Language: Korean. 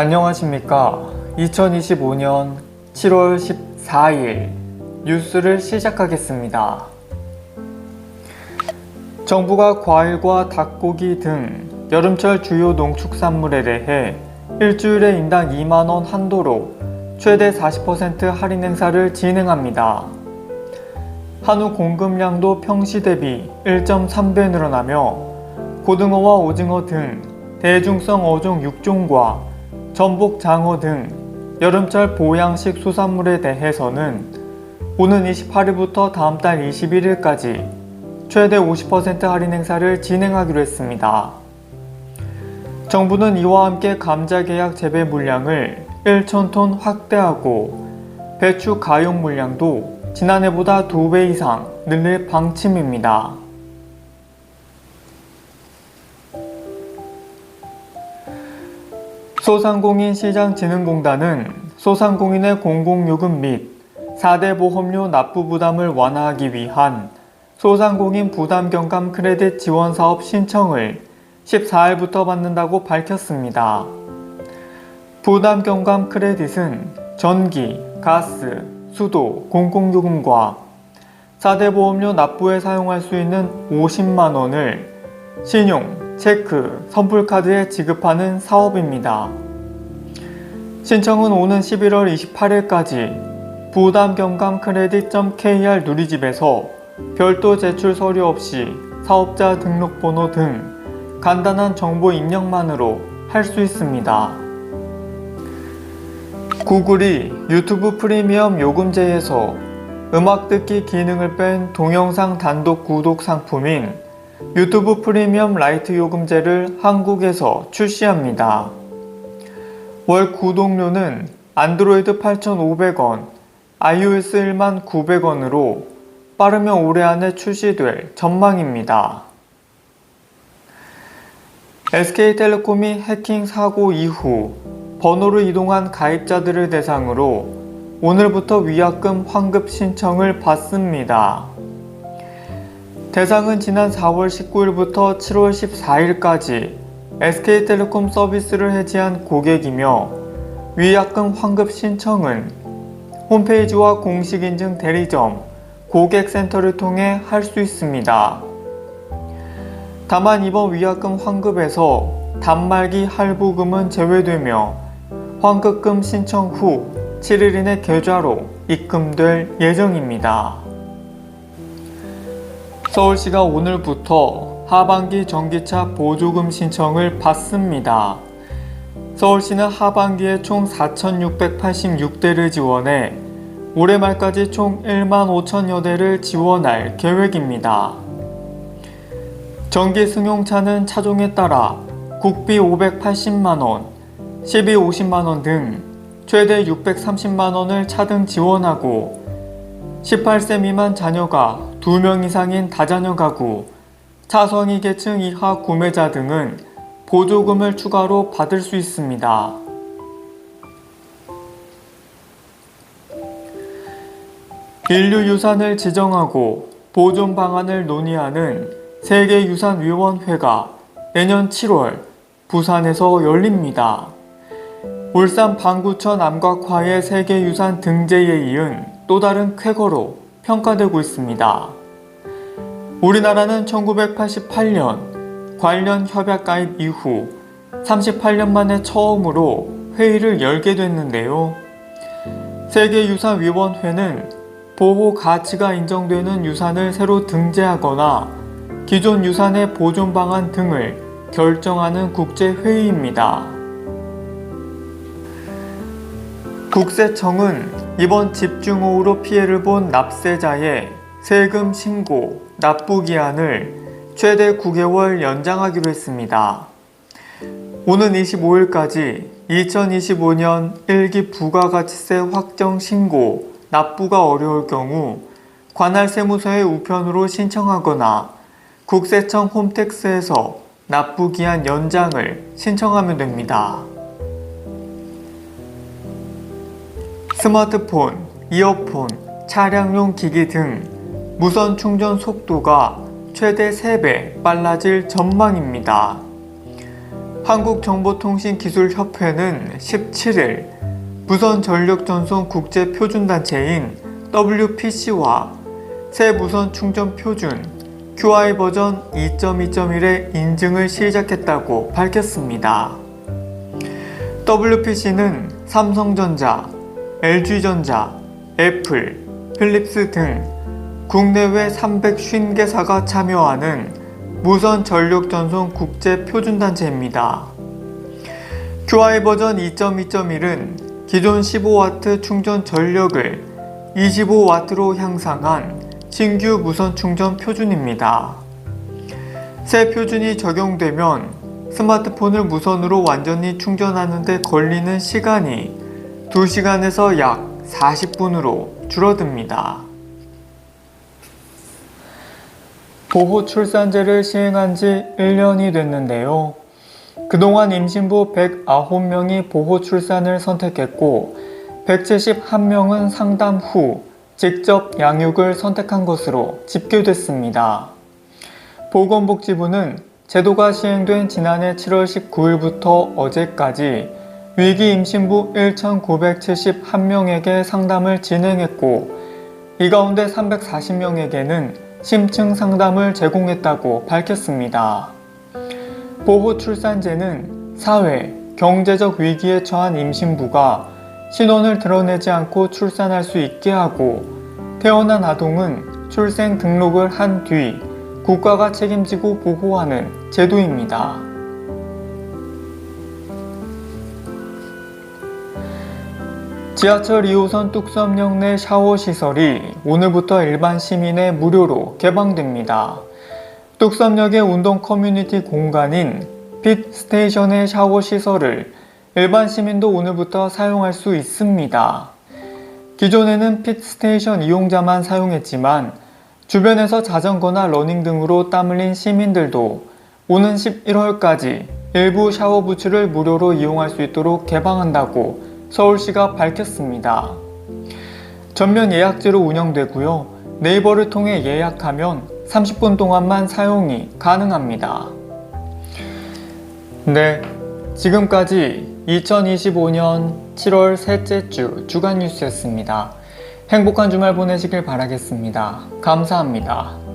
안녕하십니까. 2025년 7월 14일 뉴스를 시작하겠습니다. 정부가 과일과 닭고기 등 여름철 주요 농축산물에 대해 일주일에 인당 2만원 한도로 최대 40% 할인 행사를 진행합니다. 한우 공급량도 평시 대비 1.3배 늘어나며 고등어와 오징어 등 대중성 어종 6종과 전복, 장어 등 여름철 보양식 수산물에 대해서는 오는 28일부터 다음 달 21일까지 최대 50% 할인 행사를 진행하기로 했습니다. 정부는 이와 함께 감자 계약 재배 물량을 1,000톤 확대하고 배추 가용 물량도 지난해보다 2배 이상 늘릴 방침입니다. 소상공인 시장진흥공단은 소상공인의 공공요금 및 4대 보험료 납부 부담을 완화하기 위한 소상공인 부담 경감 크레딧 지원 사업 신청을 14일부터 받는다고 밝혔습니다. 부담 경감 크레딧은 전기, 가스, 수도, 공공요금과 4대 보험료 납부에 사용할 수 있는 50만 원을 신용, 체크, 선불카드에 지급하는 사업입니다. 신청은 오는 11월 28일까지 부담경감 크레딧.kr 누리집에서 별도 제출 서류 없이 사업자 등록번호 등 간단한 정보 입력만으로 할 수 있습니다. 구글이 유튜브 프리미엄 요금제에서 음악 듣기 기능을 뺀 동영상 단독 구독 상품인 유튜브 프리미엄 라이트 요금제를 한국에서 출시합니다. 월 구독료는 안드로이드 8,500원, iOS 1만 900원으로 빠르면 올해 안에 출시될 전망입니다. SK텔레콤이 해킹 사고 이후 번호를 이동한 가입자들을 대상으로 오늘부터 위약금 환급 신청을 받습니다. 대상은 지난 4월 19일부터 7월 14일까지 SK텔레콤 서비스를 해지한 고객이며 위약금 환급 신청은 홈페이지와 공식 인증 대리점, 고객센터를 통해 할 수 있습니다. 다만 이번 위약금 환급에서 단말기 할부금은 제외되며 환급금 신청 후 7일 이내 계좌로 입금될 예정입니다. 서울시가 오늘부터 하반기 전기차 보조금 신청을 받습니다. 서울시는 하반기에 총 4,686대를 지원해 올해 말까지 총 1만 5천여 대를 지원할 계획입니다. 전기 승용차는 차종에 따라 국비 580만원, 시비 50만원 등 최대 630만원을 차등 지원하고 18세 미만 자녀가 2명 이상인 다자녀 가구, 차성위 계층 이하 구매자 등은 보조금을 추가로 받을 수 있습니다. 인류유산을 지정하고 보존 방안을 논의하는 세계유산위원회가 내년 7월 부산에서 열립니다. 울산 방구천 암각화의 세계유산 등재에 이은 또 다른 쾌거로 평가되고 있습니다. 우리나라는 1988년 관련 협약 가입 이후 38년 만에 처음으로 회의를 열게 됐는데요. 세계유산위원회는 보호 가치가 인정되는 유산을 새로 등재하거나 기존 유산의 보존 방안 등을 결정하는 국제회의입니다. 국세청은 이번 집중호우로 피해를 본 납세자의 세금 신고, 납부 기한을 최대 9개월 연장하기로 했습니다. 오는 25일까지 2025년 1기 부가가치세 확정 신고, 납부가 어려울 경우 관할 세무서의 우편으로 신청하거나 국세청 홈택스에서 납부 기한 연장을 신청하면 됩니다. 스마트폰, 이어폰, 차량용 기기 등 무선 충전 속도가 최대 3배 빨라질 전망입니다. 한국정보통신기술협회는 17일 무선 전력 전송 국제 표준 단체인 WPC와 새 무선 충전 표준 QI 버전 2.2.1의 인증을 시작했다고 밝혔습니다. WPC는 삼성전자, LG전자, 애플, 필립스 등 국내외 350개사가 참여하는 무선 전력 전송 국제 표준 단체입니다. QI 버전 2.2.1은 기존 15W 충전 전력을 25W로 향상한 신규 무선 충전 표준입니다. 새 표준이 적용되면 스마트폰을 무선으로 완전히 충전하는데 걸리는 시간이 2시간에서 약 40분으로 줄어듭니다. 보호 출산제를 시행한 지 1년이 됐는데요. 그동안 임신부 109명이 보호 출산을 선택했고 171명은 상담 후 직접 양육을 선택한 것으로 집계됐습니다. 보건복지부는 제도가 시행된 지난해 7월 19일부터 어제까지 위기 임신부 1,971명에게 상담을 진행했고 이 가운데 340명에게는 심층 상담을 제공했다고 밝혔습니다. 보호 출산제는 사회, 경제적 위기에 처한 임신부가 신원을 드러내지 않고 출산할 수 있게 하고 태어난 아동은 출생 등록을 한 뒤 국가가 책임지고 보호하는 제도입니다. 지하철 2호선 뚝섬역 내 샤워 시설이 오늘부터 일반 시민에 무료로 개방됩니다. 뚝섬역의 운동 커뮤니티 공간인 핏 스테이션의 샤워 시설을 일반 시민도 오늘부터 사용할 수 있습니다. 기존에는 핏 스테이션 이용자만 사용했지만 주변에서 자전거나 러닝 등으로 땀 흘린 시민들도 오는 11월까지 일부 샤워 부츠를 무료로 이용할 수 있도록 개방한다고 서울시가 밝혔습니다. 전면 예약제로 운영되고요. 네이버를 통해 예약하면 30분 동안만 사용이 가능합니다. 네, 지금까지 2025년 7월 셋째 주 주간 뉴스였습니다. 행복한 주말 보내시길 바라겠습니다. 감사합니다.